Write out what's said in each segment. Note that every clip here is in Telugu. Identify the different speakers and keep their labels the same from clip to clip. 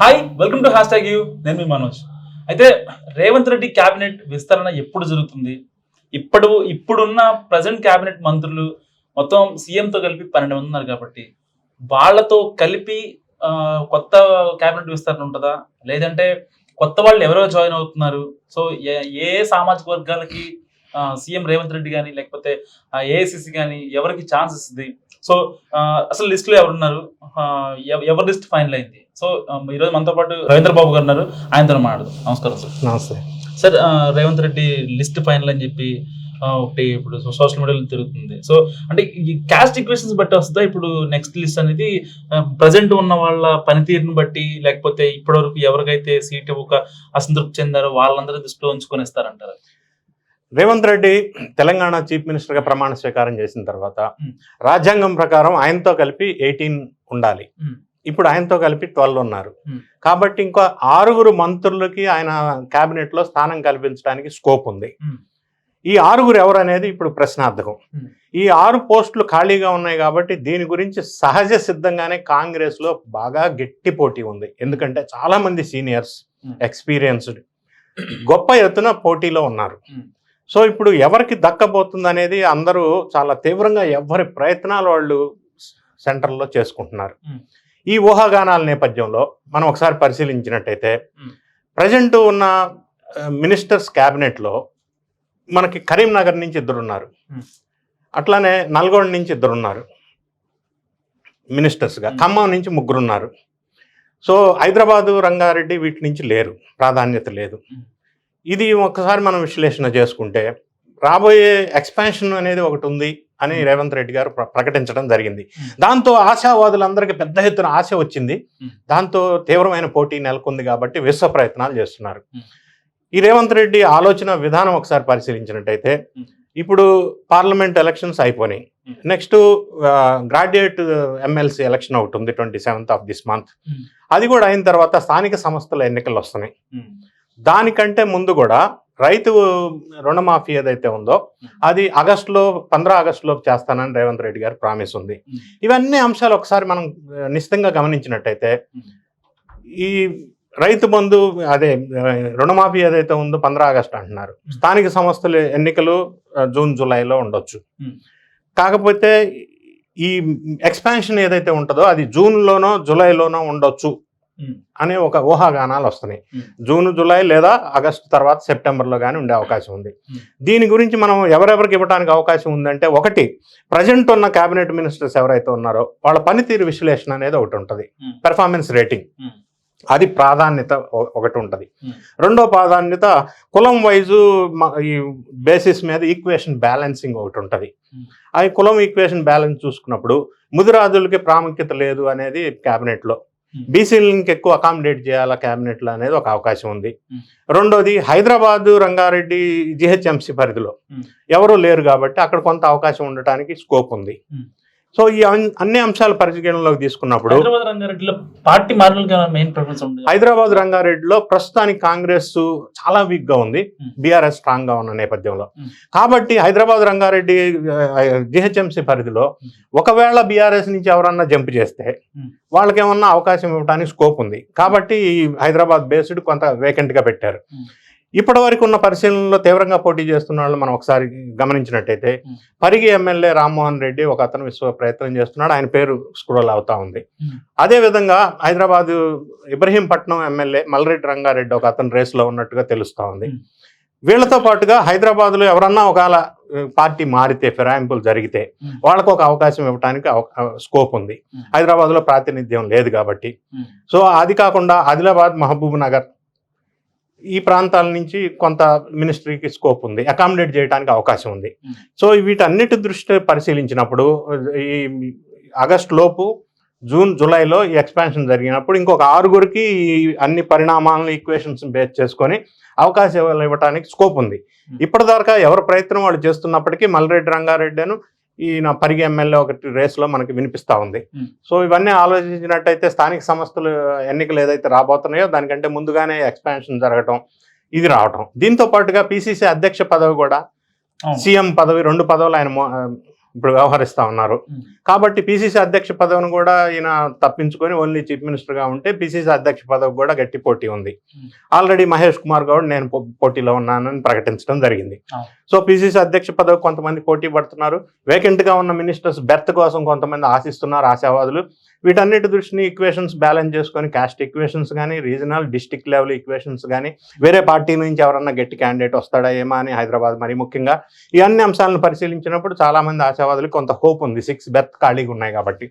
Speaker 1: Hi welcome to hashtag you నేను మీ మనోజ్. అయితే రేవంత్ రెడ్డి క్యాబినెట్ విస్తరణ ఎప్పుడు జరుగుతుంది? ఇప్పుడు ఇప్పుడున్న ప్రజెంట్ క్యాబినెట్ మంత్రులు మొత్తం సీఎంతో కలిపి పన్నెండు మంది ఉన్నారు కాబట్టి వాళ్ళతో కలిపి కొత్త క్యాబినెట్ విస్తరణ ఉంటుందా? లేదంటే కొత్త వాళ్ళు ఎవరెవరు జాయిన్ అవుతున్నారు? సో ఏ ఏ సామాజిక వర్గాలకి సీఎం రేవంత్ రెడ్డి కానీ లేకపోతే ఏఐసిసి కానీ ఎవరికి ఛాన్స్ ఇస్తుంది? సో అసలు లిస్ట్లో ఎవరున్నారు ఎవరి లిస్ట్ ఫైనల్ అయింది? సో ఈరోజు మనతో పాటు రవీంద్ర బాబు గారు ఉన్నారు. ఆయనతో మాట్లాడదు. నమస్కారం సార్.
Speaker 2: నమస్తే.
Speaker 1: Sir Revanth Reddy list final అని చెప్పి ఒకటి ఇప్పుడు సోషల్ మీడియాలో తిరుగుతుంది. సో అంటే ఈ క్యాస్ట్ ఈక్వేషన్స్ బట్టి వస్తుందా? ఇప్పుడు నెక్స్ట్ లిస్ట్ అనేది ప్రజెంట్ ఉన్న వాళ్ళ పనితీరుని బట్టి లేకపోతే ఇప్పటివరకు ఎవరికైతే సీట్ ఒక అసంతృప్తి చెందారో వాళ్ళందరూ దృష్టిలో ఉంచుకొని ఇస్తారంటారు?
Speaker 2: రేవంత్ రెడ్డి తెలంగాణ చీఫ్ మినిస్టర్గా ప్రమాణ స్వీకారం చేసిన తర్వాత. రాజ్యాంగం ప్రకారం ఆయనతో కలిపి ఎయిటీన్ ఉండాలి. ఇప్పుడు ఆయనతో కలిపి ట్వెల్వ్ ఉన్నారు. కాబట్టి ఇంకో ఆరుగురు మంత్రులకి ఆయన కేబినెట్లో స్థానం కల్పించడానికి స్కోప్ ఉంది. ఈ ఆరుగురు ఎవరు అనేది ఇప్పుడు ప్రశ్నార్థకం. ఈ ఆరు పోస్టులు ఖాళీగా ఉన్నాయి కాబట్టి దీని గురించి సహజ సిద్ధంగానే కాంగ్రెస్లో బాగా గట్టి పోటీ ఉంది ఎందుకంటే చాలా మంది సీనియర్స్. ఎక్స్పీరియన్స్డ్ గొప్ప ఎత్తున పోటీలో ఉన్నారు. సో ఇప్పుడు ఎవరికి దక్కబోతుంది అనేది అందరూ చాలా తీవ్రంగా ఎవరి ప్రయత్నాలు వాళ్ళు సెంటర్లో చేసుకుంటున్నారు. ఈ ఊహాగానాల నేపథ్యంలో మనం ఒకసారి పరిశీలించినట్టయితే. ప్రజెంట్ ఉన్న మినిస్టర్స్ క్యాబినెట్లో మనకి కరీంనగర్ నుంచి ఇద్దరు ఉన్నారు
Speaker 1: Hmm.
Speaker 2: అట్లానే నల్గొండ నుంచి ఇద్దరు ఉన్నారు మినిస్టర్స్గా. ఖమ్మం నుంచి ముగ్గురు ఉన్నారు సో హైదరాబాదు రంగారెడ్డి వీటి నుంచి లేరు ప్రాధాన్యత లేదు. ఇది ఒకసారి మనం విశ్లేషణ చేసుకుంటే రాబోయే ఎక్స్పాన్షన్ అనేది ఒకటి ఉంది అని. రేవంత్ రెడ్డి గారు ప్ర- ప్రకటించడం జరిగింది. దాంతో ఆశావాదులందరికీ పెద్ద ఎత్తున ఆశ వచ్చింది. దాంతో తీవ్రమైన పోటీ నెలకొంది కాబట్టి విశ్వ ప్రయత్నాలు చేస్తున్నారు. ఈ రేవంత్ రెడ్డి ఆలోచన విధానం ఒకసారి పరిశీలించినట్టయితే. ఇప్పుడు పార్లమెంట్ ఎలక్షన్స్ అయిపోయినాయి. నెక్స్ట్ గ్రాడ్యుయేట్ ఎమ్మెల్సీ ఎలక్షన్ ఒకటి ఉంది twenty seventh of this month. అది కూడా అయిన తర్వాత స్థానిక సంస్థల ఎన్నికలు వస్తున్నాయి దానికంటే ముందు కూడా రైతు రుణమాఫీ ఏదైతే ఉందో అది ఆగస్టులో పంద్రా ఆగస్టులో చేస్తానని రేవంత్ రెడ్డి గారు ప్రామిస్ ఉంది. ఇవన్నీ అంశాలు ఒకసారి మనం నిశ్చితంగా గమనించినట్టయితే ఈ రైతు బంధు అదే రుణమాఫీ ఏదైతే ఉందో పంద్రా ఆగస్టు అంటున్నారు. స్థానిక సంస్థల ఎన్నికలు జూన్ జూలైలో ఉండొచ్చు. కాకపోతే ఈ ఎక్స్పాన్షన్ ఏదైతే ఉంటుందో అది జూన్లోనో జూలైలోనో ఉండొచ్చు. అనే ఒక ఊహాగానాలు వస్తున్నాయి. జూన్ జూలై లేదా ఆగస్టు తర్వాత సెప్టెంబర్లో కానీ ఉండే అవకాశం ఉంది. దీని గురించి మనం ఎవరెవరికి ఇవ్వడానికి అవకాశం ఉందంటే ఒకటి ప్రజెంట్ ఉన్న కేబినెట్ మినిస్టర్స్ ఎవరైతే ఉన్నారో వాళ్ళ పనితీరు విశ్లేషణ అనేది ఒకటి ఉంటుంది. Performance rating. అది ప్రాధాన్యత ఒకటి ఉంటుంది. రెండో ప్రాధాన్యత కులం వైజు ఈ బేసిస్ మీద ఈక్వేషన్ బ్యాలెన్సింగ్ ఒకటి ఉంటుంది. ఆ కులం ఈక్వేషన్ బ్యాలెన్స్ చూసుకున్నప్పుడు ముదిరాజులకి ప్రాముఖ్యత లేదు అనేది క్యాబినెట్లో
Speaker 1: Hmm.
Speaker 2: బీసీలకి ఎక్కువ అకామిడేట్ చేయాలా క్యాబినెట్లో అనేది ఒక అవకాశం ఉంది
Speaker 1: Hmm.
Speaker 2: రెండోది హైదరాబాదు రంగారెడ్డి జిహెచ్ఎంసీ పరిధిలో
Speaker 1: Hmm.
Speaker 2: ఎవరు లేరు కాబట్టి అక్కడ కొంత అవకాశం ఉండటానికి స్కోప్ ఉంది
Speaker 1: Hmm.
Speaker 2: సో ఈ అన్- అన్ని అంశాలు పరిగణలోకి తీసుకున్నప్పుడు
Speaker 1: హైదరాబాద్ రంగారెడ్డిలో పార్టీ
Speaker 2: హైదరాబాద్ ప్రస్తుతానికి కాంగ్రెస్ చాలా వీక్గా ఉంది
Speaker 1: Hmm.
Speaker 2: బీఆర్ఎస్ స్ట్రాంగ్గా ఉన్న నేపథ్యంలో
Speaker 1: Hmm.
Speaker 2: కాబట్టి హైదరాబాద్ రంగారెడ్డి జిహెచ్ఎంసీ పరిధిలో
Speaker 1: Hmm.
Speaker 2: ఒకవేళ బీఆర్ఎస్ నుంచి ఎవరన్నా జంప్ చేస్తే. వాళ్ళకి ఏమన్నా అవకాశం ఇవ్వడానికి స్కోప్ ఉంది కాబట్టి ఈ హైదరాబాద్ బేస్డ్ కొంత వేకెంట్గా పెట్టారు. ఇప్పటి వరకు ఉన్న పరిశీలనలో తీవ్రంగా పోటీ చేస్తున్న వాళ్ళు మనం ఒకసారి గమనించినట్టయితే. పరిగి ఎమ్మెల్యే రామ్మోహన్ రెడ్డి ఒక అతను విశ్వ ప్రయత్నం చేస్తున్నాడు ఆయన పేరు స్క్రోల్ అవుతా ఉంది
Speaker 1: Hmm.
Speaker 2: అదే విధంగా హైదరాబాద్ ఇబ్రహీంపట్నం ఎమ్మెల్యే మల్రెడ్డి రంగారెడ్డి ఒక అతను రేసులో ఉన్నట్టుగా తెలుస్తా ఉంది. వీళ్ళతో పాటుగా హైదరాబాద్లో ఎవరన్నా ఒకవేళ పార్టీ మారితే ఫిరాయింపులు జరిగితే. వాళ్ళకు ఒక అవకాశం ఇవ్వడానికి స్కోప్ ఉంది. హైదరాబాద్లో ప్రాతినిధ్యం లేదు కాబట్టి సో అది కాకుండా ఆదిలాబాద్ మహబూబ్ నగర్ ఈ ప్రాంతాల నుంచి కొంత మినిస్ట్రీకి స్కోప్ ఉంది అకామిడేట్ చేయడానికి అవకాశం ఉంది. సో వీటన్నిటి దృష్టి పరిశీలించినప్పుడు ఈ ఆగస్ట్ లోపు జూన్ జూలైలో ఈ ఎక్స్పాన్షన్ జరిగినప్పుడు ఇంకొక ఆరుగురికి ఈ అన్ని పరిణామాలను ఈక్వేషన్స్ బేస్ చేసుకొని అవకాశాలు ఇవ్వడానికి స్కోప్ ఉంది. ఇప్పటిదాకా ఎవరి ప్రయత్నం వాళ్ళు చేస్తున్నప్పటికీ మల్రెడ్డి రంగారెడ్డిను ఈయన పరిగి ఎమ్మెల్యే ఒకటి రేస్లో మనకి వినిపిస్తా ఉంది. సో ఇవన్నీ ఆలోచించినట్టయితే స్థానిక సంస్థలు ఎన్నికలు ఏదైతే రాబోతున్నాయో దానికంటే ముందుగానే ఎక్స్పాన్షన్ జరగటం ఇది రావటం దీంతో పాటుగా పిసిసి అధ్యక్ష పదవి కూడా. సీఎం పదవి రెండు పదవులు ఆయన ఇప్పుడు వ్యవహరిస్తా ఉన్నారు. కాబట్టి పిసిసి అధ్యక్ష పదవిని కూడా ఈయన తప్పించుకొని ఓన్లీ చీఫ్ మినిస్టర్గా ఉంటే పిసిసి అధ్యక్ష పదవి కూడా గట్టి పోటీ ఉంది. ఆల్రెడీ మహేష్ కుమార్ గౌడ్ నేను పోటీలో ఉన్నానని ప్రకటించడం జరిగింది. సో పిసిసి అధ్యక్ష పదవి కొంతమంది పోటీ పడుతున్నారు వేకెంట్గా ఉన్న మినిస్టర్స్ బెర్త్ కోసం కొంతమంది ఆశిస్తున్నారు ఆశావాదులు వీటన్నిటి దృష్టిని ఈక్వేషన్స్ బ్యాలెన్స్ చేసుకొని కాస్ట్ ఈక్వేషన్స్ కానీ రీజనల్ డిస్టిక్ లెవెల్ ఈక్వేషన్స్ కానీ వేరే పార్టీ నుంచి ఎవరన్నా గట్టి క్యాండిడేట్ వస్తాడా ఏమో అని హైదరాబాద్ మరి ముఖ్యంగా ఈ అన్ని అంశాలను పరిశీలించినప్పుడు చాలా మంది ఆశావాదులకు కొంత హోప్ ఉంది. సిక్స్ బెర్త్ ఖాళీగా ఉన్నాయి కాబట్టి.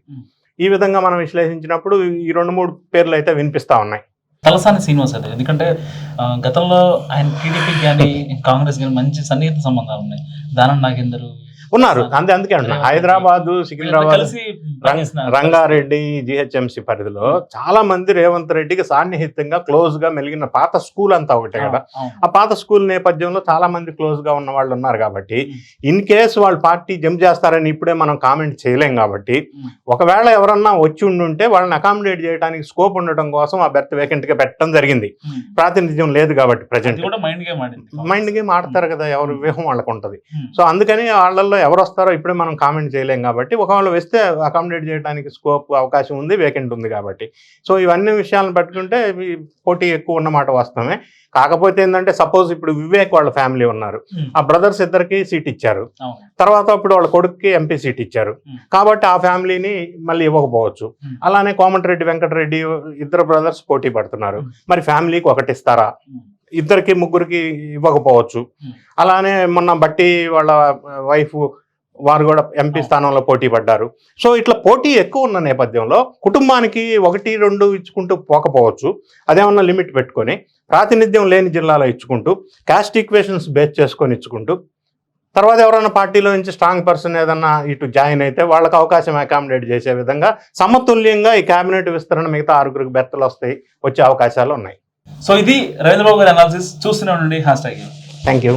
Speaker 2: ఈ విధంగా మనం విశ్లేషించినప్పుడు ఈ రెండు మూడు పేర్లు అయితే వినిపిస్తా ఉన్నాయి.
Speaker 1: తలసాని శ్రీనివాస్ రెడ్డి ఎందుకంటే గతంలో ఆయన టీడీపీ కానీ కాంగ్రెస్ కానీ మంచి సన్నిహిత సంబంధాలు ఉన్నాయి. దానం నాగేందర్
Speaker 2: ఉన్నారు అంతే అందుకే అంటున్నా హైదరాబాద్ సికింద్రాబాద్. రంగారెడ్డి జిహెచ్ఎంసి పరిధిలో చాలా మంది రేవంత్ రెడ్డికి సాన్నిహిత్యంగా క్లోజ్గా మెలిగిన పాత స్కూల్ అంతా ఒకటే కదా. ఆ పాత స్కూల్ నేపథ్యంలో చాలా మంది క్లోజ్గా ఉన్న వాళ్ళు ఉన్నారు కాబట్టి. ఇన్ కేస్ వాళ్ళు పార్టీ జంప్ చేస్తారని ఇప్పుడే మనం కామెంట్ చేయలేం కాబట్టి. ఒకవేళ ఎవరన్నా వచ్చి ఉండుంటే వాళ్ళని అకామిడేట్ చేయడానికి స్కోప్ ఉండటం కోసం ఆ బెర్త్ వేకెంట్గా పెట్టడం జరిగింది. ప్రాతినిధ్యం లేదు కాబట్టి ప్రజెంట్
Speaker 1: మైండ్ గేమ్
Speaker 2: ఆడతారు కదా ఎవరు వ్యూహం వాళ్ళకు ఉంటది. సో అందుకని వాళ్ళల్లో ఎవరు వస్తారో ఇప్పుడే మనం కామెంట్ చేయలేం కాబట్టి ఒకవేళ వస్తే అకామిడేట్ చేయడానికి స్కోప్ అవకాశం ఉంది వేకెంట్ ఉంది కాబట్టి సో ఇవన్నీ విషయాలను పట్టుకుంటే పోటీ ఎక్కువ ఉన్నమాట వాస్తవమే కాకపోతే ఏంటంటే సపోజ్ ఇప్పుడు వివేక్ వాళ్ళ ఫ్యామిలీ ఉన్నారు
Speaker 1: ఉమ్.
Speaker 2: ఆ బ్రదర్స్ ఇద్దరికి సీట్ ఇచ్చారు. తర్వాత ఇప్పుడు వాళ్ళ కొడుకుకి ఎంపీ సీట్ ఇచ్చారు
Speaker 1: Hmm.
Speaker 2: కాబట్టి ఆ ఫ్యామిలీని మళ్ళీ ఇవ్వకపోవచ్చు
Speaker 1: Hmm.
Speaker 2: అలానే కోమటిరెడ్డి వెంకటరెడ్డి ఇద్దరు బ్రదర్స్ పోటీ పడుతున్నారు
Speaker 1: Hmm.
Speaker 2: మరి ఫ్యామిలీకి ఒకటి ఇస్తారా
Speaker 1: ఉమ్.
Speaker 2: ఇద్దరికి ముగ్గురికి ఇవ్వకపోవచ్చు. అలానే మొన్న బట్టి వాళ్ళ వైఫ్ వారు కూడా ఎంపీ. స్థానంలో పోటీ పడ్డారు సో ఇట్లా పోటీ ఎక్కువ ఉన్న నేపథ్యంలో కుటుంబానికి ఒకటి రెండు ఇచ్చుకుంటూ పోకపోవచ్చు అదేమన్నా లిమిట్ పెట్టుకొని ప్రాతినిధ్యం లేని జిల్లాలో ఇచ్చుకుంటూ కాస్ట్ ఈక్వేషన్స్ బేస్ చేసుకొని ఇచ్చుకుంటూ తర్వాత ఎవరైనా పార్టీలో నుంచి స్ట్రాంగ్ పర్సన్ ఏదన్నా ఇటు జాయిన్ అయితే వాళ్ళకి అవకాశం అకామిడేట్ చేసే విధంగా సమతుల్యంగా ఈ కేబినెట్ విస్తరణ మిగతా ఆరుగురికి బెర్తలు వస్తాయి వచ్చే అవకాశాలు ఉన్నాయి
Speaker 1: సో ఇది రవీంద్రబాబు గారి అనాలిసిస్ చూస్తూనే ఉండండి. Hash tag
Speaker 2: thank you